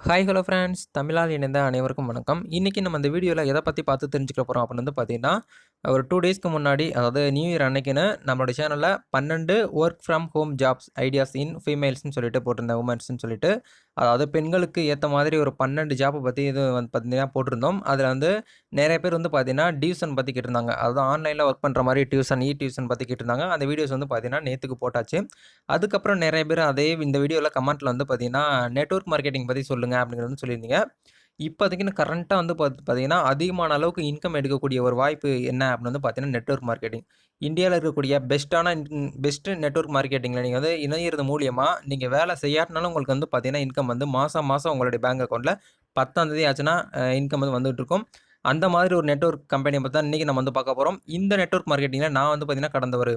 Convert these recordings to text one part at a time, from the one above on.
Hi hello friends தமிழால் இணைந்த அனைவருக்கும் வணக்கம். இன்றைக்கி நம்ம இந்த வீடியோவில் எதை பற்றி பார்த்து தெரிஞ்சுக்க போகிறோம் அப்படின்னு வந்து பார்த்தீங்கன்னா ஒரு டூ டேஸ்க்கு முன்னாடி அதாவது நியூ இயர் அன்னைக்குன்னு நம்மளோட சேனலில் பன்னெண்டு work from home jobs ideas in ஃபீமேல்ஸ்னு சொல்லிட்டு போட்டிருந்தேன் உமன்ஸ்னு சொல்லிட்டு அதாவது பெண்களுக்கு ஏற்ற மாதிரி ஒரு பன்னெண்டு ஜாப்பை பற்றி இது வந்து பார்த்தீங்கன்னா போட்டிருந்தோம். அதில் வந்து நிறைய பேர் வந்து பார்த்தீங்கன்னா டியூஷன் பற்றி கேட்டிருந்தாங்க. அதாவது ஆன்லைனில் ஒர்க் பண்ணுற மாதிரி டியூஷன் இ டியூஷன் பற்றி கேட்டிருந்தாங்க. அந்த வீடியோஸ் வந்து பார்த்தீங்கன்னா நேற்றுக்கு போட்டாச்சு. அதுக்கப்புறம் நிறைய பேர் அதே இந்த வீடியோவில் கமெண்ட்டில் வந்து பார்த்தீங்கன்னா நெட்வொர்க் மார்க்கெட்டிங் பற்றி சொல்லுங்கள் அப்படிங்கிறது வந்து சொல்லியிருந்தீங்க. இப்போதைக்கு கரண்ட்டாக வந்து பார்த்து பார்த்தீங்கன்னா அதிகமான அளவுக்கு இன்கம் எடுக்கக்கூடிய ஒரு வாய்ப்பு என்ன அப்படின்னு வந்து பார்த்தீங்கன்னா நெட்வொர்க் மார்க்கெட்டிங் இந்தியாவில் இருக்கக்கூடிய பெஸ்ட்டான பெஸ்ட்டு நெட்வொர்க் மார்க்கெட்டிங்கில் நீங்கள் வந்து இணையிறது மூலியமாக நீங்கள் வேலை செய்யாட்டினாலும் உங்களுக்கு வந்து பார்த்தீங்கன்னா இன்கம் வந்து மாதம் மாதம் உங்களுடைய பேங்க் அக்கௌண்ட்டில் பத்தாந்தேதி ஆச்சுன்னா இன்கம் வந்து வந்துட்டு இருக்கும். அந்த மாதிரி ஒரு நெட்வொர்க் கம்பெனியை பார்த்தா இன்றைக்கி நம்ம வந்து பார்க்க போகிறோம் இந்த நெட்வொர்க் மார்க்கெட்டிங்கில் நான் வந்து பார்த்தீங்கன்னா கடந்த ஒரு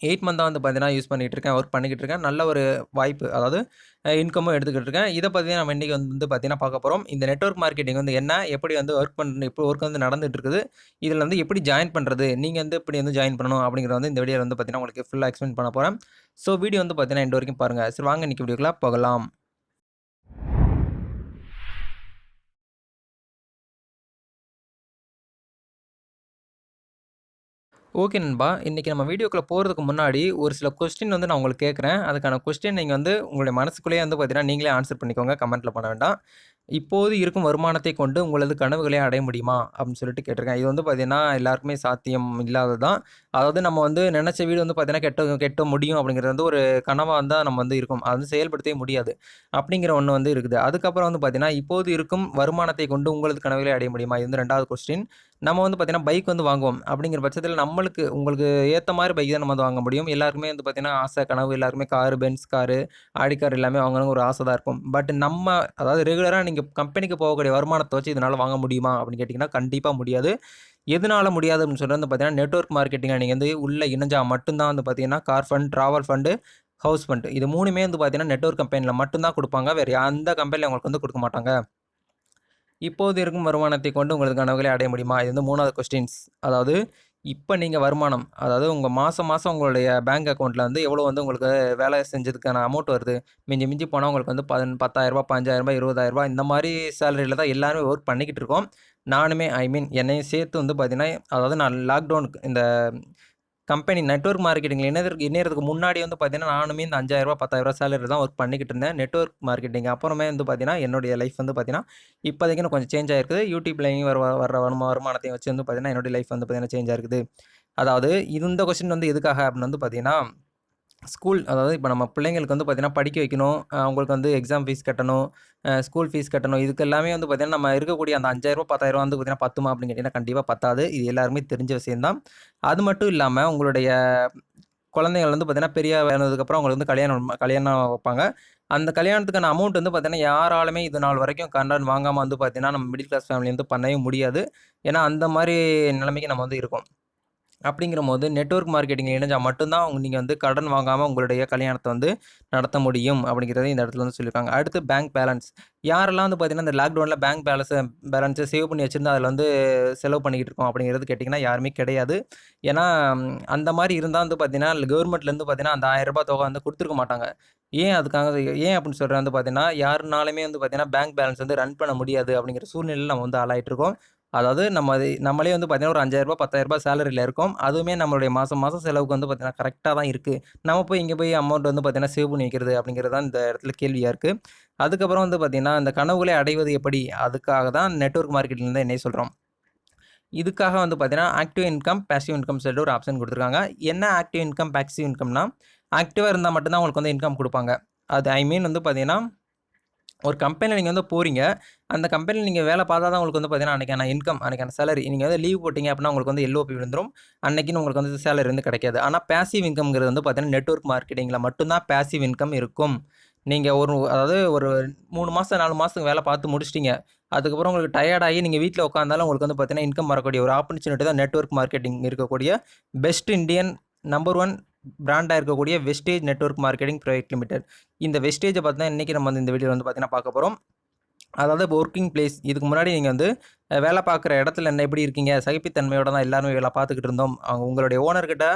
எயிட் மந்தாக வந்து பார்த்தீங்கன்னா யூஸ் பண்ணிகிட்டு இருக்கேன் ஒர்க் பண்ணிக்கிட்டு இருக்கேன் நல்ல ஒரு வாய்ப்பு அதாவது இன்கமும் எடுத்துக்கிட்டு இருக்கேன் இதை பற்றி நம்ம இன்றைக்கி வந்து பார்த்தீங்கன்னா பார்க்க போகிறோம் இந்த நெட்வொர்க் மார்க்கெட்டிங் வந்து என்ன எப்படி வந்து ஒர்க் பண்ண இப்போ ஒர்க் வந்து நடந்துட்டு இருக்குது இதில் வந்து எப்படி ஜாயின் பண்ணுறது நீங்கள் வந்து எப்படி வந்து ஜாயின் பண்ணணும் அப்படிங்கிறத வந்து இந்த வீடியோவில் வந்து பார்த்தீங்கன்னா உங்களுக்கு ஃபுல்லாக எக்ஸ்பிளைன் பண்ண போகிறேன் ஸோ வீடியோ வந்து பார்த்தீங்கன்னா எண்டு வரைக்கும் பாருங்கள் சரி வாங்க இன்றைக்கி வீடியோக்குள்ளே போகலாம். ஓகே நண்பா. இன்றைக்கி நம்ம வீடியோக்குள்ளே போகிறதுக்கு முன்னாடி ஒரு சில கொஸ்டின் வந்து நான் உங்களுக்கு கேட்குறேன். அதுக்கான கொஸ்டின் நீங்கள் வந்து உங்களுடைய மனசுக்குள்ளேயே வந்து பார்த்தீங்கன்னா நீங்களே ஆன்சர் பண்ணிக்கோங்க. கமெண்ட்டில் பண்ண வேண்டாம். இப்போது இருக்கும் வருமானத்தை கொண்டு உங்களது கனவுகளை அடைய முடியுமா? அப்படின்னு சொல்லிட்டு கேட்டிருக்கேன். இது வந்து பார்த்தீங்கன்னா எல்லாருக்குமே சாத்தியம் இல்லாதது தான் அதாவது நம்ம வந்து நினச்ச வீடு வந்து பார்த்தீங்கன்னா கெட்ட கெட்ட முடியும் அப்படிங்கிறது வந்து ஒரு கனவாக தான் நம்ம வந்து இருக்கும். அது வந்து செயல்படுத்தவே முடியாது. அப்படிங்கிற ஒன்று வந்து இருக்குது. அதுக்கப்புறம் வந்து பார்த்திங்கன்னா இப்போது இருக்கும் வருமானத்தை கொண்டு உங்களது கனவுகளை அடைய முடியுமா? இது வந்து ரெண்டாவது கொஸ்டின் நம்ம வந்து பார்த்திங்கன்னா பைக் வந்து வாங்குவோம். அப்படிங்கிற பட்சத்தில் நம்மளுக்கு உங்களுக்கு ஏற்ற மாதிரி பைக் தான் நம்ம வந்து வாங்க முடியும். எல்லாருக்குமே வந்து பார்த்தீங்கன்னா ஆசை கனவு எல்லாருமே car Benz car Audi car எல்லாமே வாங்கணுங்க ஒரு ஆசை தான் இருக்கும். பட் நம்ம அதாவது ரெகுலராக நீங்கள் கம்பெனிக்கு போகக்கூடிய வருமானத்தை வச்சு இதனால் வாங்க முடியுமா அப்படின்னு கேட்டிங்கன்னா கண்டிப்பாக முடியாது. எதனால் முடியாது அப்படின்னு சொல்கிறது வந்து பார்த்தீங்கன்னா நெட்ஒர்க் மார்க்கெட்டிங்கை நீங்கள் வந்து உள்ளே இணைஞ்சால் மட்டும்தான் வந்து பார்த்தீங்கன்னா car fund travel fund house fund இது மூணுமே வந்து பார்த்தீங்கன்னா நெட்ஒர்க் கம்பெனியில் மட்டும்தான் கொடுப்பாங்க. வேறு எந்த கம்பெனியில் உங்களுக்கு வந்து கொடுக்க மாட்டாங்க. இப்போது இருக்கும் வருமானத்தை கொண்டு உங்களுக்கு கனவுகளை அடைய முடியுமா? இது வந்து மூணாவது கொஸ்டின்ஸ் அதாவது இப்போ நீங்கள் வருமானம் அதாவது உங்கள் மாதம் மாதம் உங்களுடைய பேங்க் அக்கௌண்ட்டில் வந்து எவ்வளோ வந்து உங்களுக்கு வேலை செஞ்சதுக்கான அமௌண்ட் வருது? மிஞ்சி மிஞ்சி போனால் உங்களுக்கு வந்து பதன் பத்தாயிரரூபா பஞ்சாயிரரூபா இருபதாயிரரூபா இந்த மாதிரி சேலரியில் தான் எல்லாருமே ஒர்க் பண்ணிக்கிட்டு இருக்கோம். நானுமே ஐ மீன் என்னையும் சேர்த்து வந்து பார்த்திங்கன்னா அதாவது நான் லாக்டவுனுக்கு இந்த கம்பெனி நெட்ஒர்க் மார்க்கெட்டிங்கில் இணையதற்கு இணையறதுக்கு முன்னாடி வந்து பார்த்தீங்கன்னா நானுமே இந்த அஞ்சாயிரரூபா பத்தாயிரரூபா சேலரி தான் ஒர்க் பண்ணிக்கிட்டு இருந்தேன். நெட்ஒர்க் மார்க்கெட்டிங் அப்புறமே வந்து பார்த்தீங்கன்னா என்னுடைய லைஃப் வந்து பார்த்தீங்கன்னா இப்போதைக்கு எனக்கு கொஞ்சம் சேஞ்ச் ஆயிருக்குது. யூடியூப்லையும் வர வர வருமா வருமானத்தையும் வச்சு வந்து பார்த்தீங்கன்னா என்னுடைய லைஃப் வந்து பார்த்தீங்கன்னா சேஞ்ச் ஆயிருக்குது. அதாவது இந்த கொஸ்டின் வந்து எதுக்காக அப்படின்னு வந்து பார்த்தீங்கன்னா ஸ்கூல் அதாவது இப்போ நம்ம பிள்ளைங்களுக்கு வந்து பார்த்திங்கன்னா படிக்க வைக்கணும் அவங்களுக்கு வந்து எக்ஸாம் ஃபீஸ் கட்டணும் ஸ்கூல் ஃபீஸ் கட்டணும் இதுக்கு எல்லாமே வந்து பார்த்திங்கன்னா நம்ம இருக்கக்கூடிய அந்த அஞ்சாயிரரூபா பத்தாயிரரூபா வந்து பார்த்திங்கன்னா பத்துமா அப்படின்னு கேட்டிங்கன்னா கண்டிப்பாக பத்தாது. இது எல்லாருமே தெரிஞ்ச விஷயம்தான். அது மட்டும் இல்லாமல் உங்களுடைய குழந்தைகள் வந்து பார்த்திங்கன்னா பெரிய வேணுனதுக்கப்புறம் அவங்களுக்கு வந்து கல்யாணம் கல்யாணம் வைப்பாங்க. அந்த கல்யாணத்துக்கான அமௌண்ட் வந்து பார்த்திங்கன்னா யாராலுமே இது நாள் வரைக்கும் கண்டன் வாங்காமல் வந்து பார்த்திங்கன்னா நம்ம மிடில் கிளாஸ் ஃபேமிலி வந்து பண்ணவே முடியாது. ஏன்னா அந்த மாதிரி நிலைமைக்கு நம்ம வந்து இருக்கோம். அப்படிங்கிற போது நெட்ஒர்க் மார்க்கெட்டிங் இணைஞ்சால் மட்டும்தான் அவங்க நீங்கள் வந்து கடன் வாங்காமல் உங்களுடைய கல்யாணத்தை வந்து நடத்த முடியும் அப்படிங்கிறத இந்த இடத்துல வந்து சொல்லியிருக்காங்க. அடுத்து பேங்க் பேலன்ஸ் யாரெல்லாம் வந்து பார்த்தீங்கன்னா இந்த லாக்டவுனில் பேங்க் பேலன்ஸ் பேலன்ஸை சேவ் பண்ணி வச்சுருந்தா அதில் வந்து செலவு பண்ணிக்கிட்டு இருக்கோம் அப்படிங்கிறது கேட்டிங்கன்னா யாருமே கிடையாது. ஏன்னா அந்த மாதிரி இருந்தால் வந்து பார்த்தீங்கன்னா கவர்மெண்ட்லேருந்து பார்த்தீங்கன்னா அந்த ஆயிரரூபா தொகை வந்து கொடுத்துருக்க மாட்டாங்க. ஏன் அதுக்காக ஏன் அப்படின்னு சொல்கிறேன் வந்து பார்த்தீங்கன்னா யாருனாலுமே வந்து பார்த்தீங்கன்னா பேங்க் பேலன்ஸ் வந்து ரன் பண்ண முடியாது அப்படிங்கிற சூழ்நிலையில் நம்ம வந்து ஆளாயிட்டு இருக்கோம். அதாவது நம்ம அது நம்மளே வந்து பார்த்தீங்கன்னா ஒரு அஞ்சாயிரரூபா பத்தாயிரரூபா சேலரியில் இருக்கும். அதுவுமே நம்மளுடைய மாதம் மாதம் செலவுக்கு வந்து பார்த்தீங்கன்னா கரெக்டாக தான் இருக்குது நம்ம போய் இங்கே போய் அமௌண்ட் வந்து பார்த்தீங்கன்னா சேவ் பண்ணி வைக்கிறது அப்படிங்கிறது தான் இந்த இடத்துல கேள்வியாக இருக்குது அதுக்கப்புறம் வந்து பார்த்தீங்கன்னா இந்த கனவுகளை அடைவது எப்படி? அதுக்காக தான் நெட்ஒர்க் மார்க்கெட்டிங் தான் என்ன சொல்கிறோம் இதுக்காக வந்து பார்த்தீங்கன்னா ஆக்டிவ் இன்கம் பேசிவ் இன்கம் சொல்லிட்டு ஒரு ஆப்ஷன் கொடுத்துருக்காங்க. என்ன ஆக்டிவ் இன்கம் பேசிவ் இன்கம்னா ஆக்டிவாக இருந்தால் மட்டும்தான் உங்களுக்கு வந்து இன்கம் கொடுப்பாங்க. அது ஐ மீன் வந்து பார்த்தீங்கன்னா ஒரு கம்பெனியில் நீங்கள் வந்து போகிறீங்க அந்த கம்பெனியில் நீங்கள் வேலை பார்த்தா தான் உங்களுக்கு வந்து பார்த்தீங்கன்னா அன்றைக்கான இன்கம் அன்றைக்கான சேலரி நீங்கள் வந்து லீவ் போட்டிங்க அப்படின்னா உங்களுக்கு வந்து எல்ஓபி விழுந்துடும் அன்றைக்கின்னு உங்களுக்கு வந்து சேலரி வந்து கிடைக்காது. ஆனால் பேசிவ் இன்கம்ங்கிறது வந்து பார்த்தீங்கன்னா நெட்ஒர்க் மார்க்கெட்டிங்கில் மட்டும்தான் பேசிவ் இன்கம் இருக்கும். நீங்கள் ஒரு அதாவது ஒரு மூணு மாதம் நாலு மாதத்துக்கு வேலை பார்த்து முடிச்சிட்டிங்க. அதுக்கப்புறம் உங்களுக்கு டயர்டாகி நீங்கள் வீட்டில் உட்காந்தாலும் உங்களுக்கு வந்து பார்த்தீங்கன்னா இன்கம் வரக்கூடிய ஒரு ஆப்பர்ச்சுனிட்டி தான் நெட்ஒர்க் மார்க்கெட்டிங் இருக்கக்கூடிய. பெஸ்ட் இந்தியன் நம்பர் ஒன் பிராண்டாக இருக்கக்கூடிய Vestige network marketing private limited இந்த வெஸ்டேஜை பார்த்து தான் இன்றைக்கி நம்ம வந்து இந்த வீடியோ வந்து பார்த்தீங்கன்னா பார்க்க போகிறோம் அதாவது ஒர்க்கிங் பிளேஸ் இதுக்கு முன்னாடி நீங்கள் வந்து வேலை பார்க்குற இடத்துல என்ன எப்படி இருக்கீங்க? சகிப்புத்தன்மையோட தான் எல்லாருமே வேலை பார்த்துக்கிட்டு இருந்தோம். அவங்க உங்களுடைய ஓனர்கிட்ட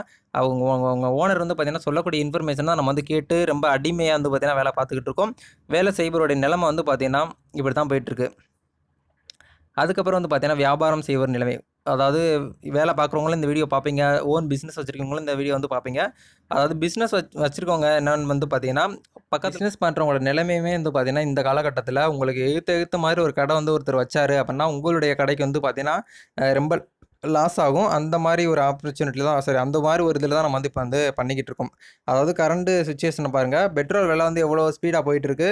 அவங்க அவங்க ஓனர் வந்து பார்த்தீங்கன்னா சொல்லக்கூடிய இன்ஃபர்மேஷன் தான் நம்ம வந்து கேட்டு ரொம்ப அடிமையாக வந்து பார்த்திங்கன்னா வேலை பார்த்துக்கிட்டு இருக்கோம். வேலை செய்பவருடைய நிலமை வந்து பார்த்திங்கன்னா இப்படி தான் போயிட்டுருக்கு அதுக்கப்புறம் வந்து பார்த்திங்கன்னா வியாபாரம் செய்வர் நிலைமை. அதாவது வேலை பார்க்குறவங்களும் இந்த வீடியோ பார்ப்பீங்க. ஓன் பிஸ்னஸ் வச்சுருக்கவங்களும் இந்த வீடியோ வந்து பார்ப்பீங்க. அதாவது பிஸ்னஸ் வச் வச்சுருக்கவங்க என்னன்னு வந்து பார்த்தீங்கன்னா பக்கத்து பிஸ்னஸ் பண்ணுறவங்களோட நிலைமையுமே வந்து பார்த்தீங்கன்னா இந்த காலகட்டத்தில் உங்களுக்கு எழுத்து எழுத்த மாதிரி ஒரு கடை வந்து ஒருத்தர் வச்சாரு அப்படின்னா உங்களுடைய கடைக்கு வந்து பார்த்தீங்கன்னா ரொம்ப லாஸ் ஆகும். அந்த மாதிரி ஒரு ஆப்பர்ச்சுனிட்டி தான் சரி அந்த மாதிரி ஒரு இதில் தான் நம்ம வந்து இப்போ வந்து பண்ணிக்கிட்டு இருக்கோம். அதாவது கரண்ட் சுச்சுவேஷனை பாருங்கள் பெட்ரோல் விலை வந்து எவ்வளோ ஸ்பீடாக போயிட்டுருக்கு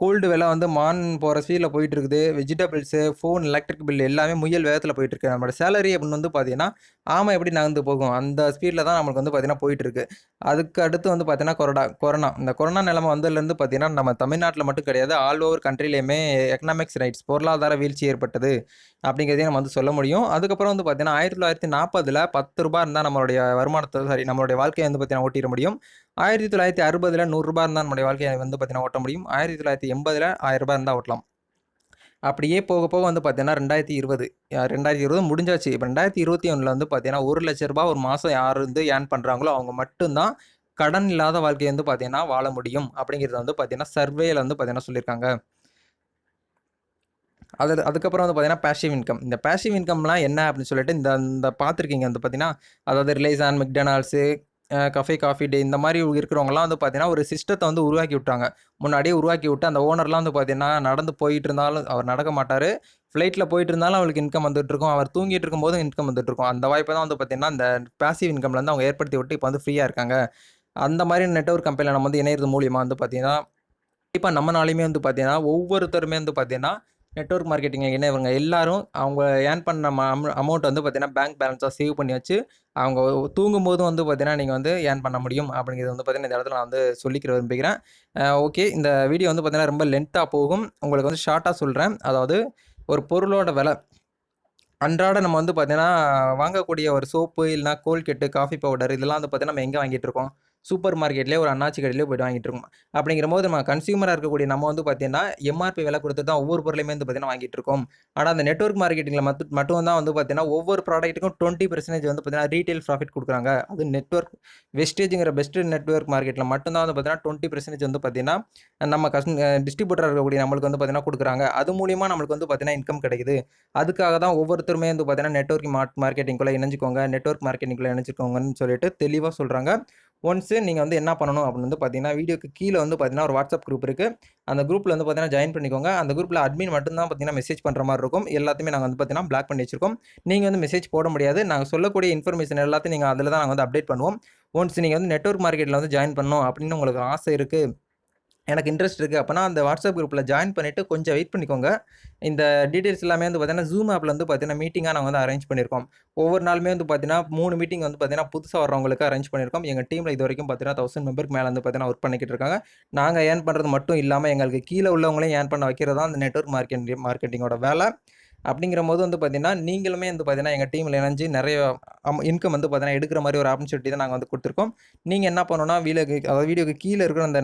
கோல்டு விலை வந்து மான் போகிற ஸ்பீடில் போயிட்டு இருக்குது வெஜிடபிள்ஸு ஃபோன் எலக்ட்ரிக் பில் எல்லாமே முயல் வேகத்தில் போயிட்டு இருக்கு நம்மளோட சேலரி அப்படின்னு வந்து பார்த்தீங்கன்னா ஆமாம் எப்படி நகர்ந்து போகும்? அந்த ஸ்பீடில் தான் நம்மளுக்கு வந்து பார்த்தீங்கன்னா போயிட்டு இருக்கு அதுக்கு அடுத்து வந்து பார்த்தீங்கன்னா கொரோனா கொரோனா இந்த கொரோனா நிலைமை வந்ததுலேருந்து பார்த்தீங்கன்னா நம்ம தமிழ்நாட்டில் மட்டும் கிடையாது ஆல் ஓவர் கண்ட்ரிலையுமே எக்கனாமிக்ஸ் ரைட்ஸ் பொருளாதார வீழ்ச்சி ஏற்பட்டது அப்படிங்கிறதையும் நம்ம வந்து சொல்ல முடியும். அதுக்கப்புறம் வந்து பார்த்தீங்கன்னா ஆயிரத்தி தொள்ளாயிரத்தி நாற்பதில் பத்து ரூபாய் இருந்தால் நம்மளுடைய வருமானத்தை சாரி நம்மளுடைய வாழ்க்கையை வந்து பார்த்தீங்கன்னா ஓட்டிட முடியும். ஆயிரத்தி தொள்ளாயிரத்தி அறுபதில் நூறுரூபா இருந்தால் நம்முடைய வாழ்க்கையை வந்து பார்த்தீங்கன்னா ஓட்ட முடியும். ஆயிரத்தி தொள்ளாயிரத்தி எண்பதில் ஆயிரரூபா இருந்தால் ஓட்டலாம். அப்படியே போக போக வந்து பார்த்தீங்கன்னா ரெண்டாயிரத்தி இருபது ரெண்டாயிரத்தி இருபது முடிஞ்சாச்சு. இப்போ ரெண்டாயிரத்தி இருபத்தி ஒன்றில் வந்து பார்த்தீங்கன்னா ஒரு லட்ச ரூபாய் ஒரு மாதம் யார் வந்து ஏர்ன் பண்ணுறாங்களோ அவங்க மட்டும்தான் கடன் இல்லாத வாழ்க்கையை வந்து பார்த்தீங்கன்னா வாழ முடியும். அப்படிங்கிறத வந்து பார்த்தீங்கன்னா சர்வேயில் வந்து பார்த்தீங்கன்னா சொல்லியிருக்காங்க. அது அதுக்கப்புறம் வந்து பார்த்தீங்கன்னா பேசிவ் இன்கம் இந்த பேசிவ் இன்கம்லாம் என்ன அப்படின்னு சொல்லிட்டு இந்த இந்த பார்த்துருக்கீங்க வந்து பார்த்தீங்கன்னா அதாவது ரிலைசான் மெக்டனால்ஸு கஃபே காஃபி டே இந்த மாதிரி இருக்கிறவங்கலாம் வந்து பார்த்தீங்கன்னா ஒரு சிஸ்டத்தை வந்து உருவாக்கி விட்டாங்க. முன்னாடியே உருவாக்கி விட்டு அந்த ஓனர்லாம் வந்து பார்த்தீங்கன்னா நடந்து போயிட்டு இருந்தாலும் அவர் நடக்க மாட்டார். ஃப்ளைட்டில் போயிட்டு இருந்தாலும் அவளுக்கு இன்கம் வந்துட்டு இருக்கும். அவர் தூங்கிட்டு இருக்கும்போது இன்கம் வந்துட்டு இருக்கும். அந்த வாய்ப்பை தான் வந்து பார்த்தீங்கன்னா இந்த பேசிவ் இன்கம்லருந்து அவங்க ஏற்படுத்தி விட்டு இப்போ வந்து ஃப்ரீயாக இருக்காங்க. அந்த மாதிரி நெட்ஒர்க் கம்பெனியில் நம்ம வந்து இணையிறது மூலியமாக வந்து பார்த்தீங்கன்னா கண்டிப்பாக நம்மனாலையுமே வந்து பார்த்தீங்கன்னா ஒவ்வொருத்தருமே வந்து பார்த்தீங்கன்னா நெட்ஒர்க் மார்க்கெட்டிங் இவங்க எல்லாரும் அவங்க ஏர்ன் பண்ண அமௌண்ட் வந்து பார்த்தீங்கன்னா பேங்க் பேலன்ஸாக சேவ் பண்ணி வச்சு அவங்க தூங்கும் போதும் வந்து பார்த்தீங்கன்னா நீங்கள் வந்து ஏர்ன் பண்ண முடியும் அப்படிங்கிறது வந்து பார்த்தீங்கன்னா இந்த இடத்துல நான் வந்து சொல்லிக்கிற விரும்புகிறேன். ஓகே இந்த வீடியோ வந்து பார்த்தீங்கன்னா ரொம்ப லென்த்தாக போகும். உங்களுக்கு வந்து ஷார்ட்டாக சொல்கிறேன் அதாவது ஒரு பொருளோட விலை. அன்றாட நம்ம வந்து பார்த்தீங்கன்னா வாங்கக்கூடிய ஒரு சோப்பு இல்லைனா கோல்கெட்டு காஃபி பவுடர் இதெல்லாம் வந்து பார்த்தீங்கன்னா நம்ம எங்கே வாங்கிட்டு இருக்கோம்? சூப்பர் மார்க்கெட்லேயே ஒரு அண்ணாச்சி கடையிலேயே போய்ட்டு வாங்கிட்டு இருக்கோம். அப்படிங்கிற போது நம்ம கன்சியூமராக இருக்கக்கூடிய நம்ம வந்து பார்த்தீங்கன்னா எம்ஆர்பி விலை கொடுத்து தான் ஒவ்வொரு பொருளையுமே வந்து பார்த்தீங்கன்னா வாங்கிட்டு இருக்கோம். ஆனால் அந்த நெட்ஒர்க் மார்க்கெட்டிங்கில் மட்டும் மட்டும் தான் வந்து பார்த்தீங்கன்னா ஒவ்வொரு ப்ராடக்ட்டுக்கும் டுவெண்ட்டி பர்சன்டேஜ் வந்து பார்த்தீங்கன்னா ரீட்டைல் ப்ராஃபிட் கொடுக்குறாங்க. அது நெட்ஒர்க் வெஸ்டேஜுங்கிற பெஸ்ட் நெட்ஒர்க் மார்க்கெட்டில் மட்டும்தான் வந்து பார்த்தீங்கன்னா டுவெண்ட்டி பர்சன்டேஜ் வந்து பார்த்தீங்கன்னா நம்ம கஸ் டிஸ்ட்ரிபியூட்டர் இருக்கக்கூடிய நம்மளுக்கு வந்து பார்த்தீங்கன்னா கொடுக்குறாங்க. அது மூலியமாக நம்மளுக்கு வந்து பார்த்தீங்கன்னா இன்கம் கிடைக்குது. அதுக்காக தான் ஒவ்வொருத்தருமே வந்து பார்த்தீங்கன்னா நெட்ஒர்க் மார்க்கெட்டிங்குள்ளே இணைஞ்சிக்கோங்க நெட்ஒர்க் மார்க்கெட்டிங்குள்ளே இணைஞ்சிக்கோங்கன்னு சொல்லிட்டு தெளிவாக சொல்கிறாங்க ஒன்ஸு நீங்கள் வந்து என்ன பண்ணணும் அப்படின்னு வந்து பார்த்தீங்கன்னா வீடியோக்கு கீழே வந்து பார்த்தீங்கன்னா ஒரு வாட்ஸ்அப் குரூப் இருக்குது அந்த குரூப்பில் வந்து பார்த்தீங்கன்னா ஜாயின் பண்ணிக்கோங்க. அந்த குரூப்பில் அட்மின் மட்டும்தான் பார்த்தீங்கன்னா மெசேஜ் பண்ணுற மாதிரி இருக்கும். எல்லாத்தையுமே நாங்கள் வந்து பார்த்தீங்கன்னா பிளாக் பண்ணி வச்சிருக்கோம். நீங்கள் வந்து மெசேஜ் போட முடியாது. நாங்கள் சொல்லக்கூடிய இன்ஃபர்மேஷன் எல்லாத்தையும் நீங்கள் அதில் தான் நாங்கள் வந்து அப்டேட் பண்ணுவோம். ஒன்ஸ் நீங்கள் வந்து நெட்ஒர்க் மார்க்கெட்டில் வந்து ஜாயின் பண்ணணும் அப்படின்னு உங்களுக்கு ஆசை இருக்குது எனக்கு இன்ட்ரெஸ்ட் இருக்குது அப்போனா அந்த வாட்ஸ்அப் குரூப்பில் ஜாயின் பண்ணிவிட்டு கொஞ்சம் வெயிட் பண்ணிக்கோங்க. இந்த டீட்டெயில்ஸ் எல்லாமே வந்து பார்த்தீங்கன்னா ஜூம் ஆப்பில் வந்து பார்த்தீங்கன்னா மீட்டிங்காக நாங்கள் வந்து அரேஞ்ச் பண்ணியிருக்கோம் ஒவ்வொரு நாளுமே வந்து பார்த்தீங்கன்னா மூணு மீட்டிங் வந்து பார்த்தீங்கன்னா புதுசாக வரவங்களுக்கு அரேஞ்ச் பண்ணியிருக்கோம் எங்கள் டீமில் இது வரைக்கும் பார்த்தீங்கன்னா தௌசண்ட் மெம்பருக்கு மேலே வந்து பார்த்தீங்கன்னா ஒர்க் பண்ணிக்கிட்டு இருக்காங்க. நாங்கள் ஏர்ன் பண்ணுறது மட்டும் இல்லாமல் எங்களுக்கு கீழே உள்ளவங்களையும் ஏர்ன் பண்ண வைக்கிறது தான் அந்த நெட்ஒர்க் மார்க்கெட்டிங் மார்க்கெட்டிங்கோட வேலை. அப்படிங்கிற போது வந்து பார்த்தீங்கன்னா நீங்களுமே வந்து பார்த்தீங்கன்னா எங்கள் டீமில் இணைஞ்சு நிறைய இன்கம் வந்து பார்த்தீங்கன்னா எடுக்கிற மாதிரி ஒரு ஆப்பர்ச்சுனிட்டி தான் நாங்கள் வந்து கொடுத்துருக்கோம். நீங்கள் என்ன பண்ணணும்னா வீடியோக்கு அதாவது வீடியோக்கு கீழே இருக்கிற அந்த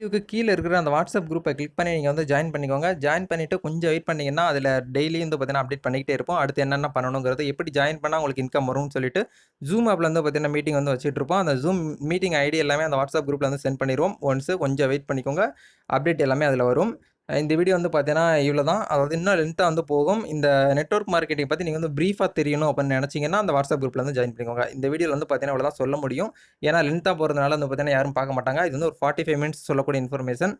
வீடியோக்கு கீழே இருக்கிற அந்த வாட்ஸ்அப் குரூப்பை கிளிக் பண்ணி நீங்கள் வந்து ஜாயின் பண்ணிக்கோங்க. ஜாயின் பண்ணிவிட்டு கொஞ்சம் வெயிட் பண்ணிங்கன்னா அதில் டெய்லி வந்து பார்த்தீங்கன்னா அப்டேட் பண்ணிக்கிட்டே இருப்போம். அடுத்து என்னென்ன பண்ணணுங்கிறது எப்படி ஜாயின் பண்ணால் உங்களுக்கு இன்கம் வரும்னு சொல்லிட்டு ஜூம் ஆப்பில் வந்து பார்த்தீங்கன்னா மீட்டிங் வந்து வச்சுட்டு இருப்போம். அந்த ஜூம் மீட்டிங் ஐடி எல்லாமே அந்த வாட்ஸ்அப் குரூப்பில் வந்து சென்ட் பண்ணிடுவோம். ஒன்ஸு கொஞ்சம் வெயிட் பண்ணிக்கோங்க. அப்டேட் எல்லாமே அதில் வரும். இந்த வீடியோ வந்து பார்த்தீங்கன்னா இவ்வளோ தான் அதாவது இன்னும் லென்த்தாக வந்து போகும். இந்த நெட்ஒர்க் மார்க்கெட்டிங் பற்றி நீங்கள் வந்து ப்ரீஃபாக தெரியணும் அப்படின்னு நினச்சிங்கன்னா அந்த வாட்ஸ்அப் குரூப்பில் வந்து ஜாயின் பண்ணிக்கோங்க. இந்த வீடியோவில் வந்து பார்த்தீங்கன்னா இவ்வளோ தான் சொல்ல முடியும். ஏன்னா லென்த்தாக போகிறதுனால வந்து பார்த்தீங்கன்னா யாரும் பார்க்க மாட்டாங்க. இது வந்து ஒரு ஃபார்ட்டி ஃபைவ் மினிட்ஸ் சொல்லக்கூடிய இன்ஃபர்மேஷன்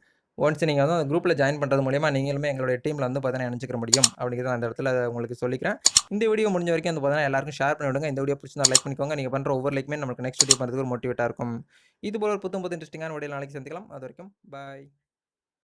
ஒன்ஸ் நீங்கள் வந்து அந்த குரூப்பில் ஜாயின் பண்ணுறது மூலியமாக நீங்களுமே எங்களுடைய டீமில் வந்து பார்த்தீங்கன்னா நினச்சிக்க முடியும். அப்படிங்கிறத அந்த இடத்துல உங்களுக்கு சொல்லிக்கிறேன். இந்த வீடியோ முடிஞ்ச வரைக்கும் வந்து பார்த்தீங்கன்னா எல்லாருக்கும் ஷேர் பண்ணி விடுங்க. இந்த வீடியோ பிடிச்சிருந்தா லைக் பண்ணிக்கோங்க. நீங்கள் பண்ணுற ஒவ்வொரு லைக்குமே நமக்கு நெக்ஸ்ட் வீடியோ பண்ணுறதுக்கு ஒரு மோட்டிவேட்டாக இருக்கும். இது போல ஒரு புத்தம் புது இன்ட்ரெஸ்டிங்கான வீடியோ நாளைக்கு சந்திக்கலாம். அது வரைக்கும் பாய்